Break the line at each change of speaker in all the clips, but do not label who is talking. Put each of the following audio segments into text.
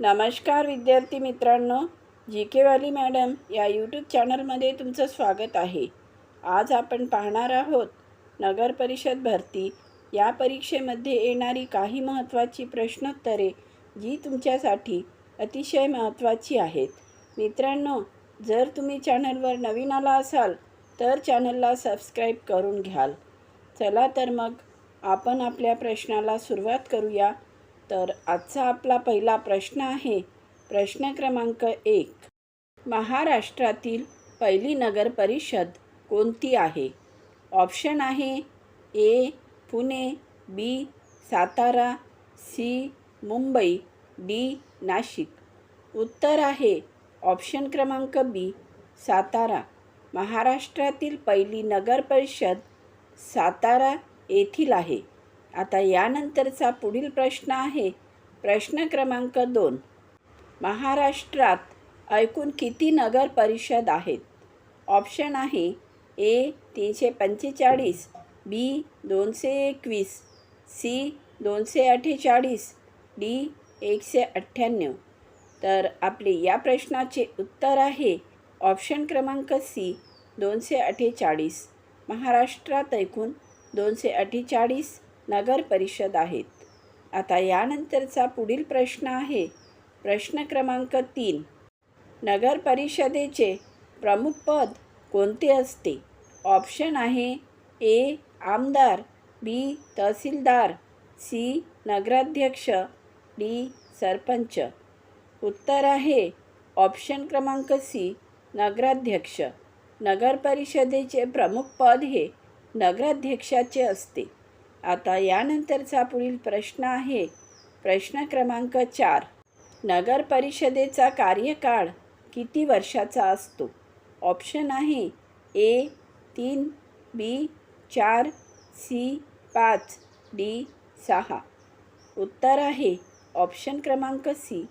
नमस्कार विद्यार्थी मित्रांनो जी केवाली मॅडम या यूट्यूब चॅनलमध्ये तुमचं स्वागत आहे. आज आपण पाहणार आहोत नगर परिषद भरती. या परीक्षेमध्ये येणारी काही महत्त्वाची प्रश्नोत्तरे जी तुमच्यासाठी अतिशय महत्त्वाची आहेत. मित्रांनो जर तुम्ही चॅनलवर नवीन आला असाल तर चॅनलला सबस्क्राईब करून घ्याल. चला तर मग आपण आपल्या प्रश्नाला सुरुवात करूया. तर आजचा आपला पहिला प्रश्न आहे प्रश्न क्रमांक एक. महाराष्ट्रातील पहिली नगर परिषद कोणती आहे? ऑप्शन आहे A Pune B Satara C Mumbai D Nashik. उत्तर आहे ऑप्शन क्रमांक बी सातारा. महाराष्ट्रातील पहिली नगर परिषद सातारा येथील आहे. आता यानंतरचा पुढील प्रश्न आहे. प्रश्न क्रमांक दोन. महाराष्ट्रात एकूण किती नगर परिषद आहेत? ऑप्शन आहे ए तीनशे पंचेचाळीस बी दोनशे एकवीस सी दोनशे अठ्ठेचाळीस डी एकशे अठ्ठ्याण्णव. तर आपले या प्रश्नाचे उत्तर आहे ऑप्शन क्रमांक सी दोनशे अठ्ठेचाळीस. महाराष्ट्रात एकूण दोनशे अठ्ठेचाळीस नगर परिषद आहेत. आता यानंतरचा पुढील प्रश्न आहे. प्रश्न क्रमांक तीन. नगर परिषदेचे प्रमुख पद कोणते असते? ऑप्शन आहे ए. आमदार बी. तहसीलदार सी. नगराध्यक्ष डी. सरपंच. उत्तर आहे ऑप्शन क्रमांक सी. नगराध्यक्ष. नगर परिषदेचे प्रमुख पद हे नगराध्यक्षाचे असते. आता यानंतरचा पुढील प्रश्न आहे. प्रश्न क्रमांक चार. नगर परिषदेचा कार्यकाळ किती वर्षाचा असतो? ऑप्शन आहे ए तीन बी चार सी पाच डी सहा. उत्तर आहे ऑप्शन क्रमांक सी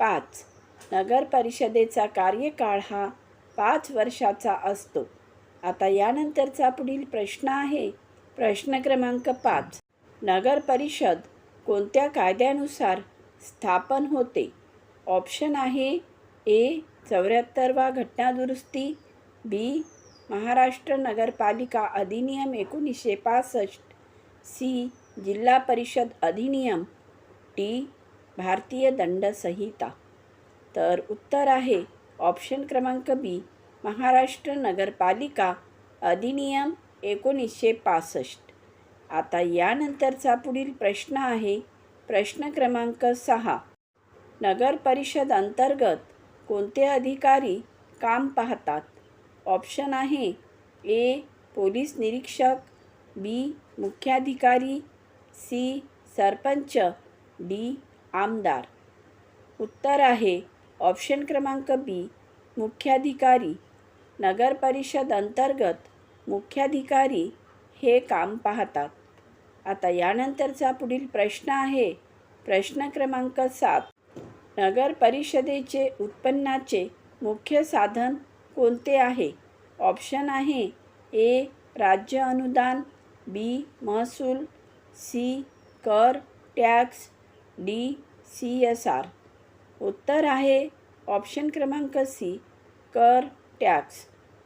पाच. नगर परिषदेचा कार्यकाळ हा पाच वर्षाचा असतो. आता यानंतरचा पुढील प्रश्न आहे. प्रश्न क्रमांक पाच. नगर परिषद कोणत्या कायद्यानुसार स्थापन होते? ऑप्शन आहे ए चौऱ्याहत्तरवा घटनादुरुस्ती बी महाराष्ट्र नगरपालिका अधिनियम एकोणीसशे पासष्ट सी जिल्हा परिषद अधिनियम टी भारतीय दंड संहिता तर उत्तर आहे ऑप्शन क्रमांक बी महाराष्ट्र नगरपालिका अधिनियम एकोणीसशे पासष्ट. आता यानंतरचा पुढील प्रश्न आहे. प्रश्न क्रमांक सहा. नगर परिषद अंतर्गत कोणते अधिकारी काम पाहतात? ऑप्शन आहे ए. पोलीस निरीक्षक बी. मुख्याधिकारी सी. सरपंच डी. आमदार. उत्तर आहे ऑप्शन क्रमांक बी. मुख्याधिकारी. नगर परिषद अंतर्गत मुख्याधिकारी हे काम पाहतात. आता यानंतरचा पुढील प्रश्न आहे. प्रश्न क्रमांक सात. नगर परिषदेचे उत्पन्नाचे मुख्य साधन कोणते आहे? ऑप्शन आहे ए. राज्य अनुदान बी. महसूल सी. कर tax D. C S R. उत्तर आहे ऑप्शन क्रमांक सी. कर टॅक्स.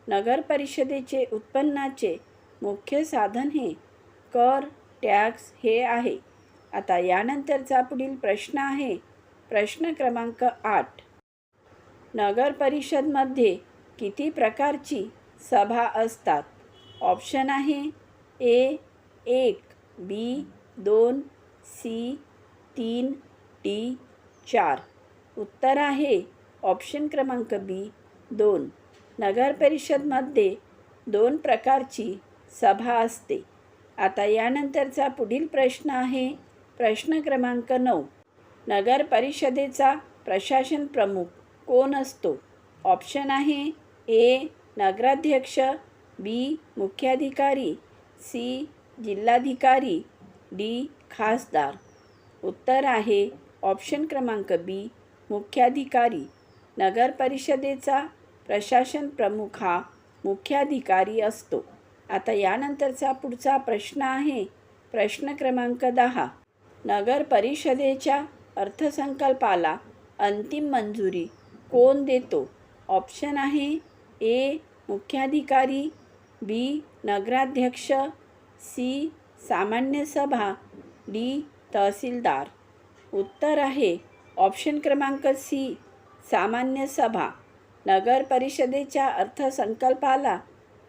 नगर परिषदेचे उत्पन्नाचे मुख्य साधन हे कर टॅक्स हे आहे. आता यानंतरचा पुढील प्रश्न आहे. प्रश्न क्रमांक आठ. नगर परिषदमध्ये किती प्रकारची सभा असतात? ऑप्शन आहे ए एक बी दोन सी तीन डी चार. उत्तर आहे ऑप्शन क्रमांक बी दोन. नगर परिषदमध्ये दोन प्रकारची सभा असते. आता यानंतरचा पुढील प्रश्न आहे. प्रश्न क्रमांक नऊ. नगर परिषदेचा प्रशासन प्रमुख कोण असतो? ऑप्शन आहे ए. नगराध्यक्ष बी. मुख्याधिकारी सी. जिल्हाधिकारी डी. खासदार. उत्तर आहे ऑप्शन क्रमांक बी. मुख्याधिकारी. नगर परिषदेचा प्रशासन प्रमुख हा मुख्याधिकारी असतो. आता यानंतरचा पुढचा प्रश्न आहे. प्रश्न क्रमांक दहा. नगर परिषदेच्या अर्थसंकल्पाला अंतिम मंजुरी कोण देतो? ऑप्शन आहे ए. मुख्याधिकारी बी. नगराध्यक्ष सी. सामान्य सभा डी. तहसीलदार. उत्तर आहे. ऑप्शन क्रमांक सी. सामान्य सभा. नगर परिषदेच्या अर्थसंकल्पाला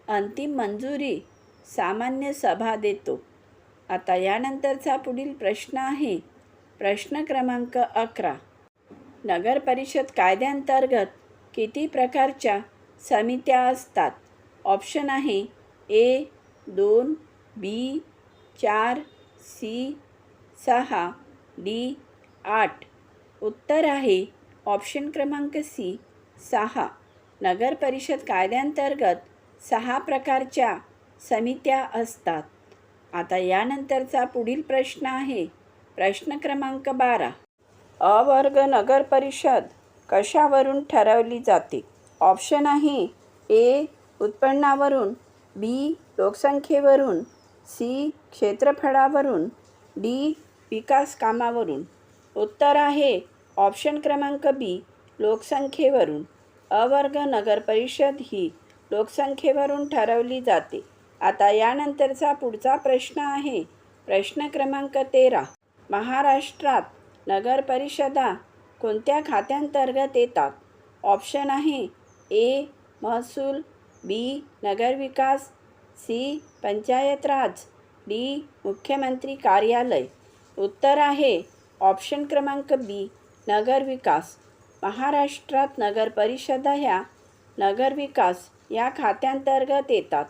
अंतिम मंजुरी सामान्य सभा देतो. आता यानंतरचा पुढील प्रश्न आहे. प्रश्न क्रमांक अकरा. नगर परिषद कायद्यांतर्गत किती प्रकारच्या समित्या असतात? ऑप्शन आहे ए दोन बी चार सी सहा डी आठ. उत्तर आहे ऑप्शन क्रमांक सी. सहा. नगर परिषद कायद्यांतर्गत सहा प्रकारच्या समित्या असतात. आता यानंतरचा पुढील प्रश्न आहे. प्रश्न क्रमांक बारा. अ वर्ग नगर परिषद कशावरून ठरवली जाते? ऑप्शन आहे ए. उत्पन्नावरून बी. लोकसंख्येवरून सी. क्षेत्रफळावरून डी. विकास कामावरून उत्तर आहे ऑप्शन क्रमांक बी. लोकसंख्येवरून. अवर्ग नगरपरिषद ही लोकसंख्येवरून ठरवली जाते. आता यानंतरचा पुढचा प्रश्न आहे. प्रश्न क्रमांक तेरा. महाराष्ट्रात नगरपरिषदा कोणत्या खात्यांतर्गत येतात? ऑप्शन आहे ए. महसूल बी. नगरविकास सी. पंचायत राज डी. मुख्यमंत्री कार्यालय. उत्तर आहे ऑप्शन क्रमांक बी. नगरविकास महाराष्ट्रात नगर परिषदा ह्या नगरविकास या खात्यांतर्गत येतात.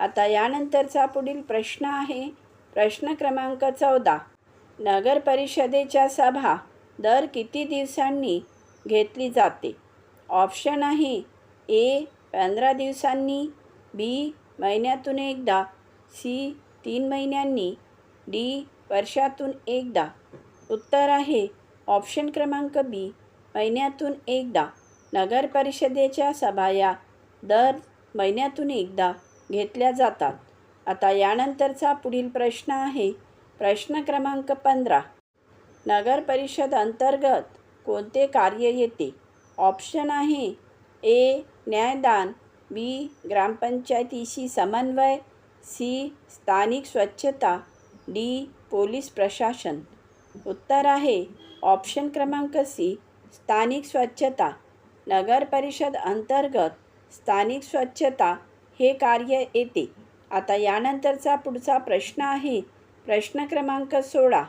आता यानंतरचा पुढील प्रश्न आहे प्रश्न क्रमांक चौदा. नगर परिषदेच्या सभा दर किती दिवसांनी घेतली जाते? ऑप्शन आहे ए पंधरा दिवसांनी बी महिन्यातून एकदा सी तीन महिन्यांनी डी वर्षातून एकदा. उत्तर आहे ऑप्शन क्रमांक बी. महिन्यातून एकदा नगर परिषदेच्या सभा या दर महिन्यातून एकदा घेतल्या जातात. आता यानंतरचा पुढील प्रश्न आहे. प्रश्न क्रमांक पंधरा. नगर परिषद अंतर्गत कोणते कार्य येते? ऑप्शन आहे ए. न्यायदान बी. ग्रामपंचायतीशी समन्वय सी. स्थानिक स्वच्छता डी. पोलीस प्रशासन. उत्तर आहे ऑप्शन क्रमांक सी. स्थानिक स्वच्छता नगर परिषद अंतर्गत स्थानिक स्वच्छता हे कार्य येते. आता यानंतरचा पुढचा प्रश्न आहे. प्रश्न क्रमांक सोळा.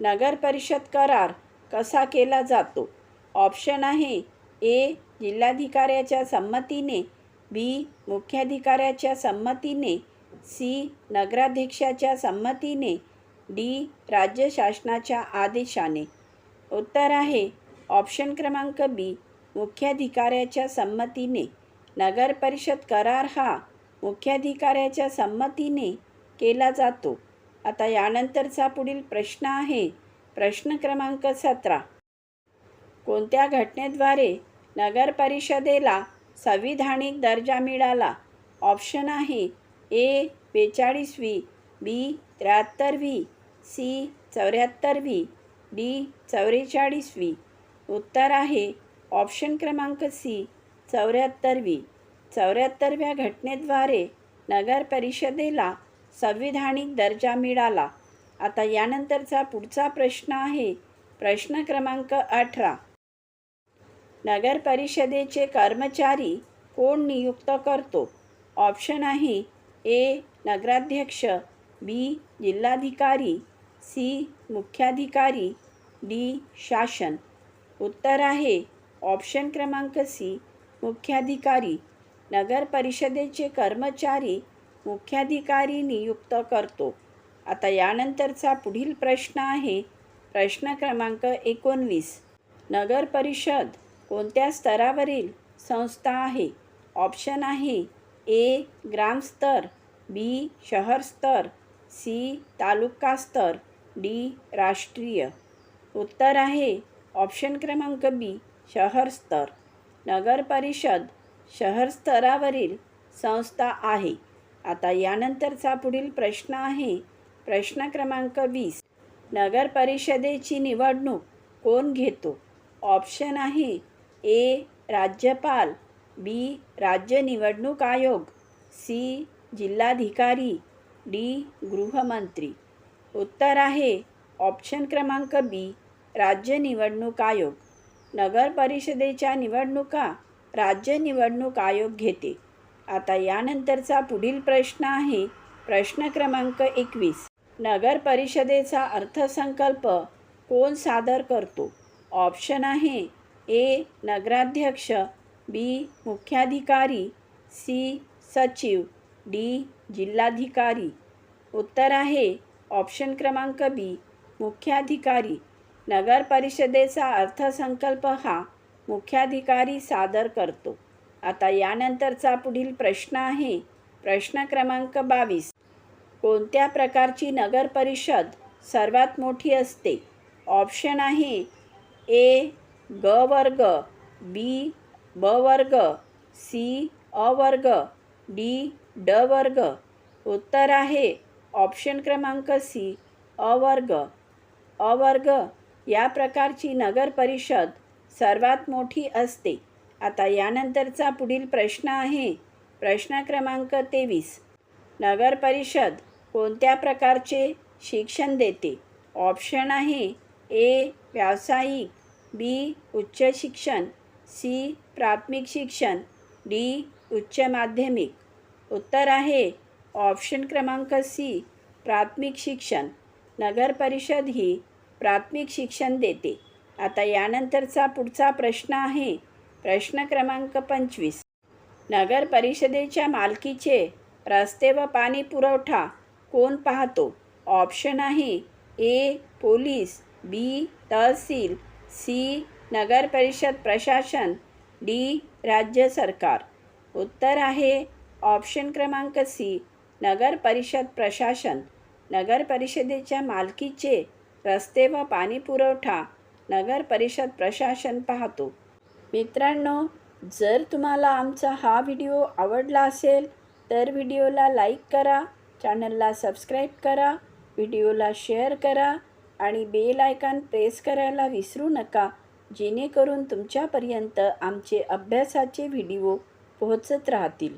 नगर परिषद करार कसा केला जातो? ऑप्शन आहे ए. जिल्हाधिकाऱ्याच्या संमतीने बी. मुख्याधिकाऱ्याच्या संमतीने सी. नगराध्यक्षाच्या संमतीने डी. राज्य शासनाच्या आदेशाने. उत्तर आहे ऑप्शन क्रमांक बी. मुख्याधिकाऱ्याच्या संमतीने नगरपरिषद करार हा मुख्याधिकाऱ्याच्या संमतीने केला जातो. आता यानंतरचा पुढील प्रश्न आहे. प्रश्न क्रमांक सतरा. कोणत्या घटनेद्वारे नगर परिषदेला संविधानिक दर्जा मिळाला? ऑप्शन आहे ए. बेचाळीसवी बी. त्र्याहत्तरवी सी. चौऱ्याहत्तरवी डी. चौवेचाळीसवी उत्तर आहे. ऑप्शन क्रमांक सी चौऱ्याहत्तरवी. चौऱ्याहत्तरव्या घटनेद्वारे नगर परिषदेला संविधानिक दर्जा मिळाला. आता यानंतरचा पुढचा प्रश्न आहे. प्रश्न क्रमांक अठरा. नगर परिषदेचे कर्मचारी कोण नियुक्त करतो? ऑप्शन आहे. ए नगराध्यक्ष. बी जिल्हाधिकारी. सी मुख्याधिकारी. डी शासन. उत्तर आहे. ऑप्शन क्रमांक सी. मुख्याधिकारी. नगर परिषदेचे कर्मचारी मुख्याधिकारी नियुक्त करतो. आता यानंतरचा पुढील प्रश्न आहे. प्रश्न क्रमांक एकोणवीस. नगर परिषद कोणत्या स्तरावरील संस्था आहे? ऑप्शन आहे. ए. ग्रामस्तर बी. शहर स्तर. सी. तालुकास्तर डी. राष्ट्रीय. उत्तर आहे. ऑप्शन क्रमांक बी शहर स्तर. नगर परिषद शहर स्तरावरील संस्था आहे. आता यानंतरचा पुढील प्रश्न आहे. प्रश्न क्रमांक वीस नगर परिषदेची निवडणूक कोण घेतो? ऑप्शन आहे ए राज्यपाल बी राज्य निवडणूक आयोग सी जिल्हाधिकारी डी गृहमंत्री. उत्तर आहे ऑप्शन क्रमांक बी राज्य निवडणूक आयोग. नगर परिषदेच्या निवडणुका राज्य निवडणूक आयोग घेते. आता यानंतरचा पुढील प्रश्न आहे प्रश्न क्रमांक एकवीस. नगर परिषदेचा अर्थसंकल्प कोण सादर करतो? ऑप्शन आहे ए नगराध्यक्ष बी मुख्याधिकारी सी सचिव डी जिल्हाधिकारी. उत्तर आहे ऑप्शन क्रमांक बी मुख्याधिकारी. नगर परिषदेचा अर्थसंकल्प हा मुख्याधिकारी सादर करतो. आता यानंतरचा पुढील प्रश्न आहे. प्रश्न क्रमांक बावीस. कोणत्या प्रकारची नगर परिषद सर्वात मोठी असते? ऑप्शन आहे ए ग वर्ग बी ब वर्ग सी अ वर्ग डी ड वर्ग. उत्तर आहे ऑप्शन क्रमांक सी अ वर्ग. या प्रकारची नगर परिषद सर्वात मोठी असते. आता यानंतरचा पुढील प्रश्न आहे. प्रश्न क्रमांक तेवीस. नगर परिषद कोणत्या प्रकारचे शिक्षण देते? ऑप्शन आहे ए व्यावसायिक बी उच्च शिक्षण सी प्राथमिक शिक्षण डी उच्च माध्यमिक. उत्तर आहे ऑप्शन क्रमांक सी प्राथमिक शिक्षण. नगर परिषद ही प्राथमिक शिक्षण देते. आता यानंतरचा पुढचा प्रश्न आहे. प्रश्न क्रमांक पंचवीस. नगर परिषदेच्या मालकीचे रस्ते व पाणी पुरवठा कोण पाहतो? ऑप्शन आहे ए पोलीस बी तहसील सी नगर परिषद प्रशासन डी राज्य सरकार. उत्तर आहे ऑप्शन क्रमांक सी नगर परिषद प्रशासन. नगर परिषदेच्या मालकीचे रस्ते व पाणीपुरवठा नगर परिषद प्रशासन पाहतो. मित्रांनो जर तुम्हाला आमचा हा व्हिडिओ आवडला असेल तर व्हिडिओला लाईक करा चॅनलला सबस्क्राईब करा व्हिडिओला शेअर करा आणि बेल आयकॉन प्रेस करायला विसरू नका जेणेकरून तुमच्यापर्यंत आमचे अभ्यासाचे व्हिडिओ पोहोचत राहतील.